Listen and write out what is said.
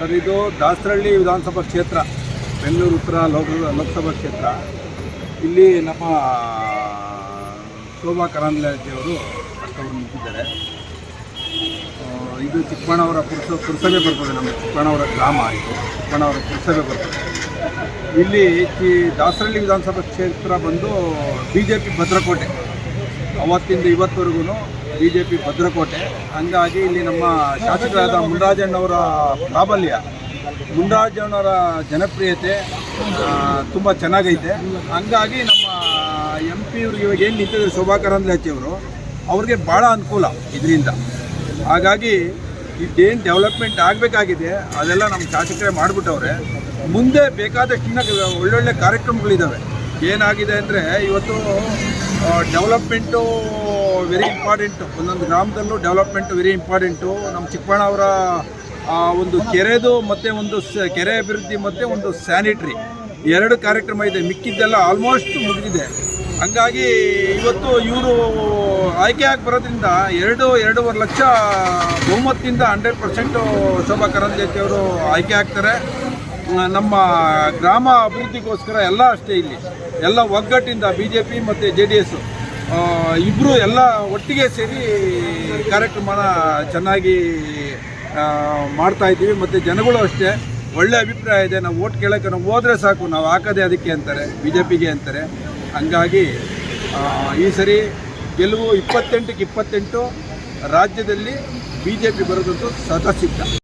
Sir, ಇದು ದಾಸರಳ್ಳಿ ವಿಧಾನಸಭಾ ಕ್ಷೇತ್ರ, ಬೆಂಗಳೂರು ಉತ್ತರ ಲೋಕ ಲೋಕಸಭಾ ಕ್ಷೇತ್ರ. ಇಲ್ಲಿ ನಮ್ಮ ಶೋಭಾ ಕರಂದ್ಲಾಜಿಯವರು ಅಷ್ಟವರು ನಿಂತಿದ್ದಾರೆ. ಇದು ಚಿಕ್ಕಬಣ್ಣವರ ಪುರುಷ, ಪುರಸಭೆ ಬರ್ತದೆ ನಮ್ಮ ಚಿಕ್ಕಣ್ಣವರ ಗ್ರಾಮ ಇದು ಚಿಕ್ಕಬಳ್ಳಾವರ ಪುರಸಭೆ ಬರ್ತದೆ. ಇಲ್ಲಿ ಈ ದಾಸರಳ್ಳಿ ವಿಧಾನಸಭಾ ಕ್ಷೇತ್ರ ಬಂದು ಬಿ ಜೆ ಪಿ ಭದ್ರಕೋಟೆ. ಅವತ್ತಿಂದ ಇವತ್ತವರೆಗೂ ಬಿ ಜೆ ಪಿ ಭದ್ರಕೋಟೆ. ಹಂಗಾಗಿ ಇಲ್ಲಿ ನಮ್ಮ ಶಾಸಕರಾದ ಮುಂಡರಾಜಣ್ಣವರ ಪ್ರಾಬಲ್ಯ. ಮುನ್ರಾಜಣ್ಣವರ ಜನಪ್ರಿಯತೆ ತುಂಬ ಚೆನ್ನಾಗೈತೆ. ಹಂಗಾಗಿ ನಮ್ಮ ಎಂ ಪಿ ಇವ್ರಿಗೆ ಇವಾಗ ಏನು ನಿಂತಿದ್ರು ಶೋಭಾ ಕರಂದ್ಲಾಜೆ ಅವರು, ಅವ್ರಿಗೆ ಭಾಳ ಅನುಕೂಲ ಇದರಿಂದ. ಹಾಗಾಗಿ ಇದೇನು ಡೆವಲಪ್ಮೆಂಟ್ ಆಗಬೇಕಾಗಿದೆ, ಅದೆಲ್ಲ ನಮ್ಮ ಶಾಸಕರೇ ಮಾಡಿಬಿಟ್ಟವ್ರೆ. ಮುಂದೆ ಬೇಕಾದಷ್ಟು ಇನ್ನ ಒಳ್ಳೊಳ್ಳೆ ಕಾರ್ಯಕ್ರಮಗಳಿದ್ದಾವೆ ಏನಾಗಿದೆ ಅಂದರೆ ಇವತ್ತು ಡೆವಲಪ್ಮೆಂಟು ವೆರಿ ಇಂಪಾರ್ಟೆಂಟು ಒಂದೊಂದು ಗ್ರಾಮದಲ್ಲೂ ಡೆವಲಪ್ಮೆಂಟು ವೆರಿ ಇಂಪಾರ್ಟೆಂಟು ನಮ್ಮ ಆ, ಒಂದು ಕೆರೆದು ಮತ್ತು ಒಂದು ಕೆರೆ ಅಭಿವೃದ್ಧಿ ಮತ್ತು ಒಂದು ಸ್ಯಾನಿಟ್ರಿ ಎರಡು ಕಾರ್ಯಕ್ರಮ ಇದೆ. ಮಿಕ್ಕಿದ್ದೆಲ್ಲ ಆಲ್ಮೋಸ್ಟ್ ಮುಗಿದಿದೆ. ಹಂಗಾಗಿ ಇವತ್ತು ಇವರು ಆಯ್ಕೆ ಆಗಿ ಬರೋದ್ರಿಂದ ಎರಡು ಎರಡೂವರೆ ಲಕ್ಷ ಬಹುಮತದಿಂದ ಹಂಡ್ರೆಡ್ ಪರ್ಸೆಂಟು ಶೋಭಾ ಕರಂದ್ಲಾಜೆ ಅವರು ಆಯ್ಕೆ ಆಗ್ತಾರೆ. ನಮ್ಮ ಗ್ರಾಮ ಅಭಿವೃದ್ಧಿಗೋಸ್ಕರ ಎಲ್ಲ ಅಷ್ಟೇ ಇಲ್ಲಿ. ಎಲ್ಲ ಒಗ್ಗಟ್ಟಿಂದ ಬಿ ಜೆ ಪಿ ಮತ್ತು ಜೆ ಡಿ ಎಸ್ಸು ಇಬ್ಬರು ಎಲ್ಲ ಒಟ್ಟಿಗೆ ಸೇರಿ ಕಾರ್ಯಕ್ರಮನ ಚೆನ್ನಾಗಿ ಮಾಡ್ತಾ ಇದ್ದೀವಿ. ಮತ್ತು ಜನಗಳು ಅಷ್ಟೇ, ಒಳ್ಳೆ ಅಭಿಪ್ರಾಯ ಇದೆ. ನಾವು ಓಟ್ ಕೇಳೋಕ್ಕೆ ನಾವು ಹೋದರೆ ಸಾಕು. ನಾವು ಹಾಕೋದೇ ಅದಕ್ಕೆ ಅಂತಾರೆ ಬಿ ಜೆ ಪಿಗೆ ಅಂತಾರೆ. ಹಂಗಾಗಿ ಈ ಸರಿ ಗೆಲುವು ಇಪ್ಪತ್ತೆಂಟಕ್ಕೆ ಇಪ್ಪತ್ತೆಂಟು, ರಾಜ್ಯದಲ್ಲಿ ಬಿ ಜೆ ಪಿ ಬರೋದಂತೂ ಸದಾ ಸಿದ್ಧ